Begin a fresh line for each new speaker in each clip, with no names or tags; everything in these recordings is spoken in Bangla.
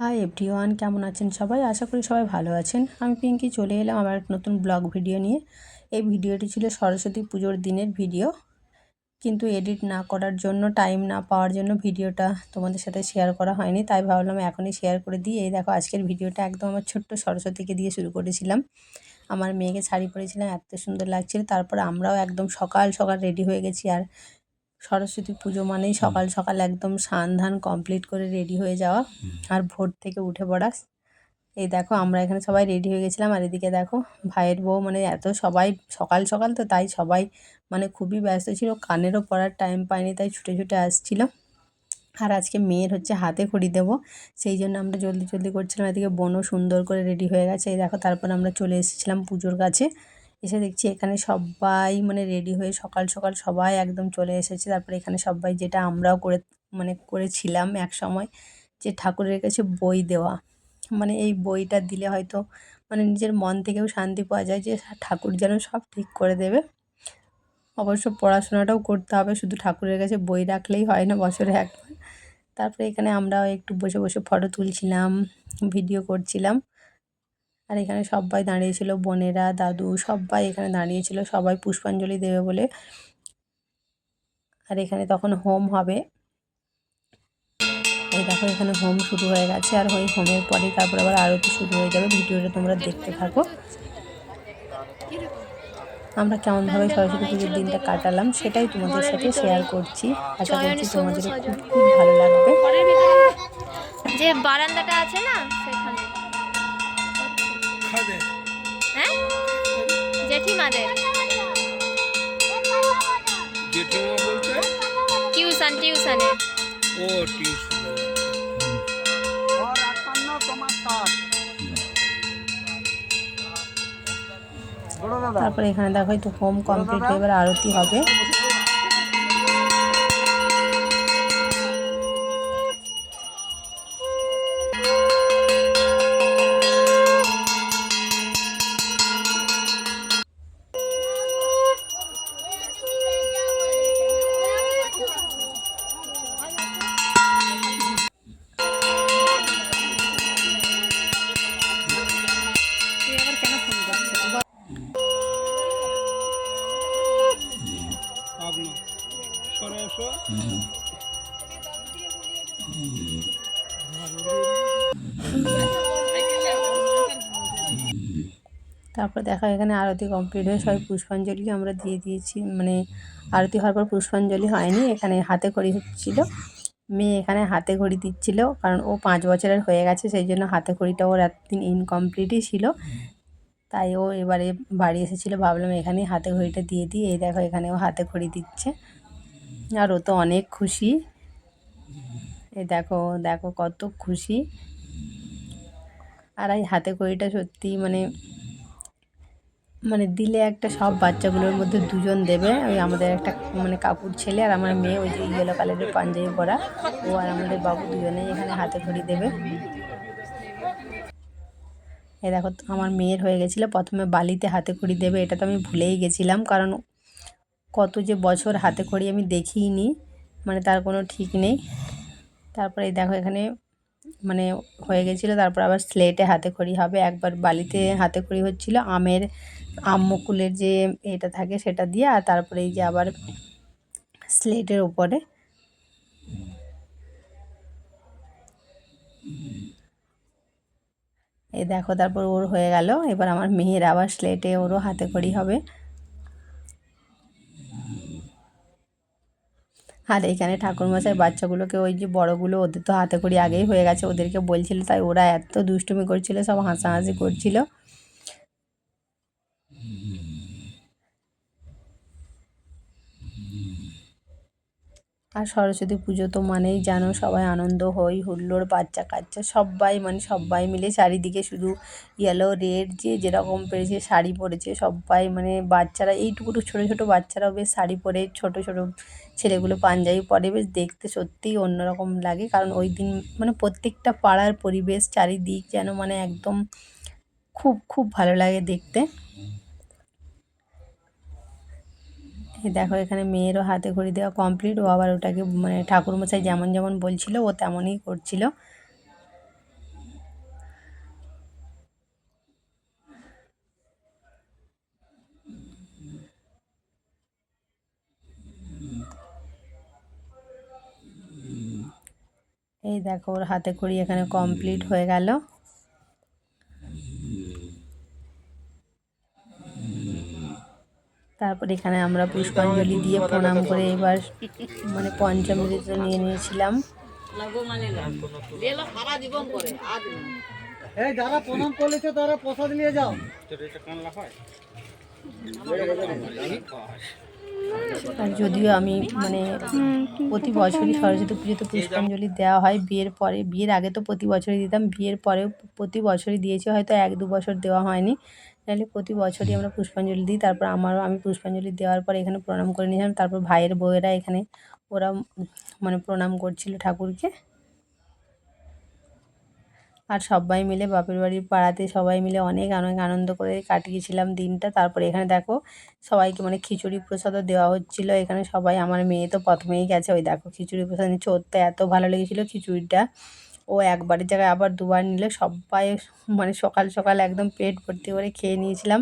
হাই এভরিওয়ান কেমন আছেন সবাই? আশা করি সবাই ভালো আছেন। আমি পিঙ্কি, চলে এলাম আমার নতুন ব্লগ ভিডিও নিয়ে। এই ভিডিওটি ছিল সরস্বতী পুজোর দিনের ভিডিও। কিন্তু এডিট না করার জন্য টাইম না পাওয়ার জন্য ভিডিওটা তোমাদের সাথে শেয়ার করা হয়নি। তাই ভাবলাম এখনই শেয়ার করে দিই। এই দেখো, আজকের ভিডিওটা একদম আমার ছোট্ট সরস্বতীকে দিয়ে শুরু করেছিলাম। আমার মেয়েকে শাড়ি পরেছিলাম, এত সুন্দর লাগছিল। তারপর আমরাও একদম সকাল সকাল রেডি হয়ে গেছি। আর সরস্বতী পুজো মানেই সকাল সকাল একদম স্নান ধান কমপ্লিট করে রেডি হয়ে যাওয়া। আর ভোর থেকে উঠে পড়া। এই দেখো আমরা এখানে সবাই রেডি হয়ে গেছিলাম। আর এদিকে দেখো ভাইয়ের বউ মানে এত সবাই সকাল সকাল তো তাই সবাই মানে খুবই ব্যস্ত ছিল। কানেরও পড়ার টাইম পায়নি তাই ছুটে ছুটে আসছিল। আর আজকে মেয়ের হচ্ছে হাতে খড়ি দেবো। সেই জন্য আমরা জলদি জলদি করছিলাম। এদিকে বনও সুন্দর করে রেডি হয়ে গেছে। এই দেখো তারপর আমরা চলে এসেছিলাম পুজোর কাছে। এসে দেখছি এখানে সবাই মানে রেডি হয়ে সকাল সকাল সবাই একদম চলে এসেছে। তারপরে এখানে সবাই যেটা আমরাও করে মানে করেছিলাম এক সময় যে ঠাকুরের কাছে বই দেওয়া। মানে এই বইটা দিলে হয়তো মানে নিজের মন থেকেও শান্তি পাওয়া যায় যে ঠাকুর যেন সব ঠিক করে দেবে। অবশ্য পড়াশোনাটাও করতে হবে, শুধু ঠাকুরের কাছে বই রাখলেই হয় না বছরে একবার। তারপরে এখানে আমরাও একটু বসে বসে ফটো তুলছিলাম ভিডিও করছিলাম। আর এখানে সবাই দাঁড়িয়েছিল বোনেরা দাদু সবাই এখানে দাঁড়িয়েছিল সবাই পুষ্পাঞ্জলি দেবে বলে। আর এখানে তখন হোম হবে। এই দেখো এখানে হোম শুরু হয়ে গেছে আর ওই হোমের পরে তারপর আবার আরতি শুরু হয়ে যাবে। ভিডিওটা তোমরা দেখতে থাকো। আমরা কেমনভাবে সরস্বতী পুজোর দিনটা কাটালাম সেটাই তোমাদের সাথে শেয়ার করছি। আশা করছি তোমাদের খুব খুব ভালো লাগবে।
যে বারান্দাটা আছে না সেখানে। হ্যাঁ? জেঠিমাদের।
জেঠিমা বলতে?
টিউশন টিউশনে।
ও টিউশন।
তারপরে এখানে দেখো একটু হোম কমপ্লিট এবার আরতি হবে। তারপর দেখা এখানে আরতি কমপ্লিট হয়ে সবাই পুষ্পাঞ্জলি আমরা দিয়ে দিয়েছি। মানে আরতি হওয়ার পর পুষ্পাঞ্জলি হয়নি এখানে হাতে খড়ি হচ্ছিল। মেয়ে এখানে হাতে ঘড়ি দিচ্ছিল কারণ ও পাঁচ বছরের হয়ে গেছে সেই জন্য হাতে খড়িটা ওর এতদিন ইনকমপ্লিটই ছিল। তাই ও এবারে বাড়ি এসেছিল ভাবলাম এখানেই হাতে ঘড়িটা দিয়ে দিই। এই দেখো এখানেও হাতে খড়ি দিচ্ছে। আর ও তো অনেক খুশি। এই দেখো দেখো কত খুশি। আর এই হাতে খড়িটা সত্যি মানে মানে দিলে একটা সব বাচ্চাগুলোর মধ্যে দুজন দেবে। ওই আমাদের একটা মানে কাকুর ছেলে আর আমার মেয়ে, ওই যে ইয়েলো কালারের পাঞ্জাবি পরা। ও আর আমাদের বাবু দুজনেই এখানে হাতে খড়ি দেবে। এ দেখো তো, আমার মেয়ের হয়ে গেছিল। প্রথমে বালিতে হাতে খড়ি দেবে, এটা তো আমি ভুলেই গেছিলাম। কারণ কত যে বছর হাতে খড়ি আমি দেখিই মানে তার কোনো ঠিক নেই। তারপরে দেখো এখানে মানে হয়ে গেছিল। তারপর আবার স্লেটে হাতে খড়ি হবে। একবার বালিতে হাতে খড়ি হচ্ছিল। আমের আম মুকুলের যে এটা থাকে সেটা দিয়ে, আর তারপরে এই যে আবার স্লেটের ওপরে এই দেখো, তারপর ওর হয়ে গেল। এবার আমার মেয়ের আবার স্লেটে ওরও হাতে খড়ি হবে। আর এইখানে ঠাকুরমশাই বাচ্চাগুলোকে ওই যে বড়গুলো, ওদের তো হাতে করি আগেই হয়ে গেছে। ওদেরকে বলছিল, তাই ওরা এত দুষ্টুমি করছিল, সব হাসাহাসি করছিল। আর সরস্বতী পুজো তো মানেই জানো সবাই আনন্দ হই, হুল্লোড়, বাচ্চা কাচ্চা সবাই মানে সবাই মিলে চারিদিকে শুধু ইয়েলো রেড যে যেরকম পেরেছে শাড়ি পরেছে সবাই মানে বাচ্চারা, এইটুকু ছোটো ছোটো বাচ্চারাও বেশ শাড়ি পরে ছোটো ছোটো ছেলেগুলো পাঞ্জাবি পরে বেশ দেখতে সত্যিই অন্যরকম লাগে। কারণ ওই দিন মানে প্রত্যেকটা পাড়ার পরিবেশ চারিদিক যেন মানে একদম খুব খুব ভালো লাগে দেখতে। এই দেখো, এখানে মেয়েরও হাতে ঘড়ি দেওয়া কমপ্লিট ও আবার ওটাকে মানে ঠাকুরমশাই যেমন যেমন বলছিল, ও তেমনই করছিল। এই দেখো, ওর হাতে ঘড়ি এখানে কমপ্লিট হয়ে গেল। তারপর এখানে আমরা পুষ্পাঞ্জলি দিয়ে প্রণাম করে এবার মানে পঞ্চমৃত নিয়ে নিয়েছিলাম।
যারা প্রণাম করেছে তারা প্রসাদ নিয়ে যাও।
আর যদিও আমি মানে প্রতি বছরই সরস্বতী পুজোতে পুষ্পাঞ্জলি দেওয়া হয় বিয়ের পরে, বিয়ের আগে তো প্রতি বছরই দিতাম, বিয়ের পরেও প্রতি বছরই দিয়েছি, হয়তো এক দু বছর দেওয়া হয়নি। নাহলে প্রতি বছরই আমরা পুষ্পাঞ্জলি দিই, তারপর আমারও আমি পুষ্পাঞ্জলি দেওয়ার পর এখানে প্রণাম করে নিয়েছিলাম, তারপর ভাইয়ের বউয়েরা এখানে ওরা মানে প্রণাম করছিল ঠাকুরকে। আর সবাই মিলে বাপের বাড়ির পাড়াতে সবাই মিলে অনেক অনেক আনন্দ করে কাটিয়েছিলাম দিনটা। তারপরে এখানে দেখো সবাইকে মানে খিচুড়ি প্রসাদও দেওয়া হচ্ছিল। এখানে সবাই, আমার মেয়ে তো প্রথমেই গেছে। ওই দেখো খিচুড়ি প্রসাদ নিচ্ছে। ওর তো এত ভালো লেগেছিলো খিচুড়িটা। ও একবারের জায়গায় আবার দুবার নিলে সবাই মানে সকাল সকাল একদম পেট ভর্তি করে খেয়ে নিয়েছিলাম।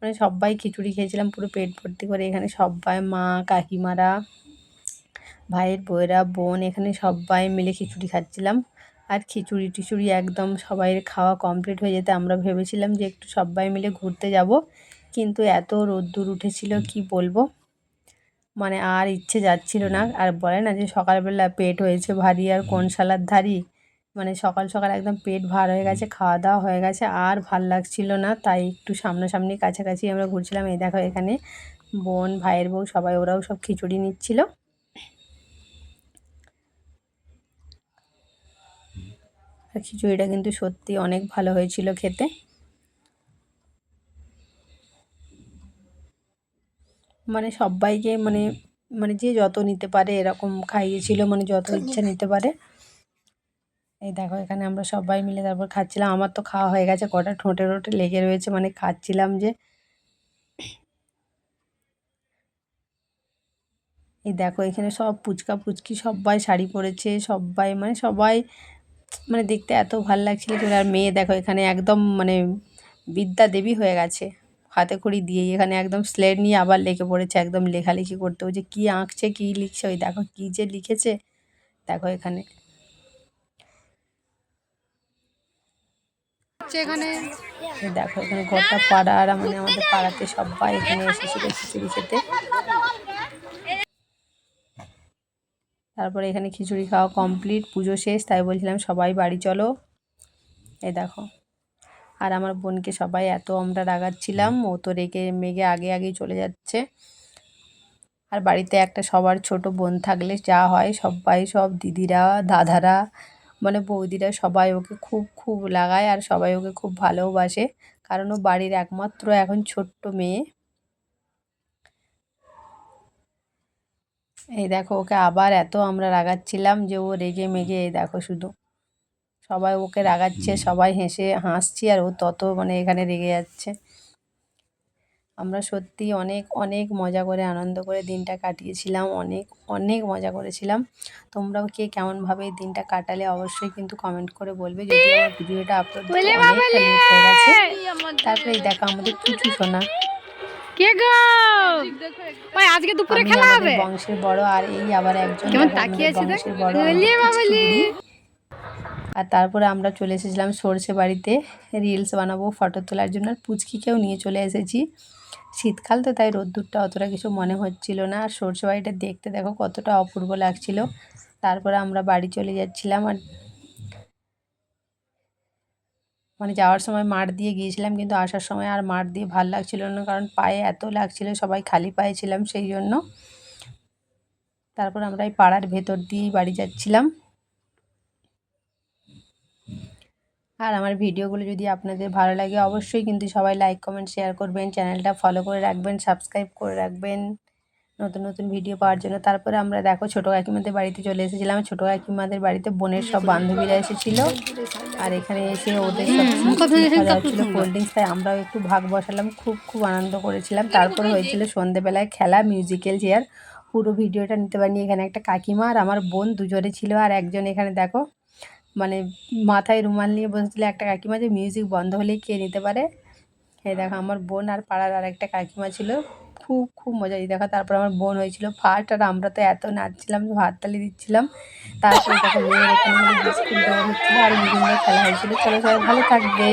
মানে সবাই খিচুড়ি খেয়েছিলাম, পুরো পেট ভর্তি করে। এখানে সবাই, মা, কাকিমারা, ভাইয়ের বউয়েরা, বোন, এখানে সবাই মিলে খিচুড়ি খাচ্ছিলাম। আর খিচুড়ি টিচুড়ি একদম সবাইয়ের খাওয়া কমপ্লিট হয়ে যেতে আমরা ভেবেছিলাম যে একটু সবাই মিলে ঘুরতে যাব, কিন্তু এত রোদ্দুর উঠেছিল, কি বলব? মানে আর ইচ্ছে যাচ্ছিল না। আর বলে না যে সকালবেলা পেট হয়েছে ভারী, আর কোন সালার ধারি? মানে সকাল সকাল একদম পেট ভার হয়ে গেছে, খাওয়া দাওয়া হয়ে গেছে, আর ভালো লাগছিল না। তাই একটু সামনাসামনি কাছাকাছি আমরা ঘুরছিলাম। এই দেখো এখানে বোন, ভাইয়ের বউ, সবাই ওরাও সব খিচুড়ি নিচ্ছিল। আর খিচুড়িটা কিন্তু সত্যি অনেক ভালো হয়েছিল খেতে। মানে সবাইকে মানে মানে যে যত নিতে পারে এরকম খাইয়েছিল মানে যত ইচ্ছা নিতে পারে। এই দেখো, এখানে আমরা সবাই মিলে তারপর খাচ্ছিলাম। আমার তো খাওয়া হয়ে গেছে, কটা ঠোঁটে ঠোঁটে লেগে রয়েছে মানে খাচ্ছিলাম যে। এই দেখো, এখানে সব পুচকা পুচকি, সবাই শাড়ি পরেছে, সবাই মানে সবাই মানে দেখতে এত ভালো লাগছিল যে আর মেয়ে দেখো এখানে একদম মানে বিদ্যা দেবী হয়ে গেছে। হাতে খড়ি দিয়েই এখানে একদম স্লেট নিয়ে আবার লেগে পড়েছে, একদম লেখালেখি করতে। ওই যে কী আঁকছে, কী লিখছে, ওই দেখো কী যে লিখেছে, দেখো এখানে। এই দেখো এখানে গোটা পাড়ার মানে আমাদের পাড়াতে সবাই এখানে এসেছিল খিচুড়ি খেতে। তারপরে এখানে খিচুড়ি খাওয়া কমপ্লিট পুজো শেষ, তাই বলছিলাম সবাই বাড়ি চলো। এ দেখো, আর আমার বোনকে সবাই এত আমরা রাগাচ্ছিলাম, ও তো রেগে মেগে আগে আগেই চলে যাচ্ছে। আর বাড়িতে একটা সবার ছোট বোন থাকলে যা হয়, সবাই সব দিদিরা, দাদারা মানে বৌদিরা সবাই ওকে খুব খুব লাগায় আর সবাই ওকে খুব ভালোবাসে। কারণ ও বাড়ির একমাত্র এখন ছোট্ট মেয়ে। এই দেখো ওকে আবার এত আমরা রাগাচ্ছিলাম যে ও রেগে মেগে এই দেখো শুধু। সবাই ওকে রাগাচ্ছে সবাই হেসে হাসছি আর ও তত মানে এখানে রেগে যাচ্ছে। আমরা সত্যি অনেক অনেক মজা করে আনন্দ করে দিনটা কাটিয়েছিলাম অনেক অনেক মজা করেছিলাম। তোমরাও কে কেমনভাবে এই দিনটা কাটালে অবশ্যই কিন্তু কমেন্ট করে বলবে। যদি আমার ভিডিওটা আপলোড দিতে অনেকটা লেট হয়ে গেছে। তারপরে এই দেখো আমাদের কিছু শোনা
কে গো? ওই আজকে দুপুরে খেলা হবে?
বংশের বড় আর এই আবার একজন
কেমন তাকিয়ে আছে দেখ।
আর তারপরে আমরা চলে এসেছিলাম সর্ষে বাড়িতে। রিলস বানাবো ফটো তোলার জন্য। আর পুচকিকেও নিয়ে চলে এসেছি। শীতকাল তো তাই রোদ্দুরটা অতটা কিছু মনে হচ্ছিল না। আর সর্ষে বাড়িটা দেখতে দেখো কতটা অপূর্ব লাগছিল। তারপরে আমরা বাড়ি চলে যাচ্ছিলাম। আর মানে যাওয়ার সময় মাঠ দিয়ে গিয়েছিলাম কিন্তু আসার সময় আর মাঠ দিয়ে ভালো লাগছিল না, কারণ পায়ে এত লাগছিল, সবাই খালি পায়ে ছিলাম সেই জন্য। তারপর আমরা এই পাড়ার ভেতর দিয়েই বাড়ি যাচ্ছিলাম। আর আমার ভিডিওগুলো যদি আপনাদের ভালো লাগে, অবশ্যই কিন্তু সবাই লাইক কমেন্ট শেয়ার করবেন। চ্যানেলটা ফলো করে রাখবেন সাবস্ক্রাইব করে রাখবেন। নতুন নতুন ভিডিও পাওয়ার জন্য। তারপরে আমরা দেখো ছোটো কাকিমাদের বাড়িতে চলে এসেছিলাম। ছোটো কাকিমাদের বাড়িতে বোনের সব বান্ধবীরা এসেছিল। আর এখানে এসে ওদের কোল্ড ড্রিঙ্কস তাই আমরাও একটু ভাগ বসালাম। খুব খুব আনন্দ করেছিলাম। তারপরে হয়েছিল সন্ধেবেলায় খেলা মিউজিক্যাল চেয়ার পুরো ভিডিওটা নিতে পারিনি। এখানে একটা কাকিমা আর আমার বোন দুজনে ছিল। আর একজন এখানে দেখো মানে মাথায় রুমাল নিয়ে বসেছিল। একটা কাকিমা যে মিউজিক বন্ধ হলেই কে নিতে পারে? এই দেখো আমার বোন আর পাড়ার আর একটা কাকিমা ছিল। খুব খুব মজা এই দেখা, তারপর আমার বোন হয়েছিল ফার্স্ট আর আমরা তো এত নাচছিলাম হাততালি দিচ্ছিলাম। তারপরে দেখো আর বিভিন্ন খেলা হয়েছিল। চলো সবাই ভালো থাকবে।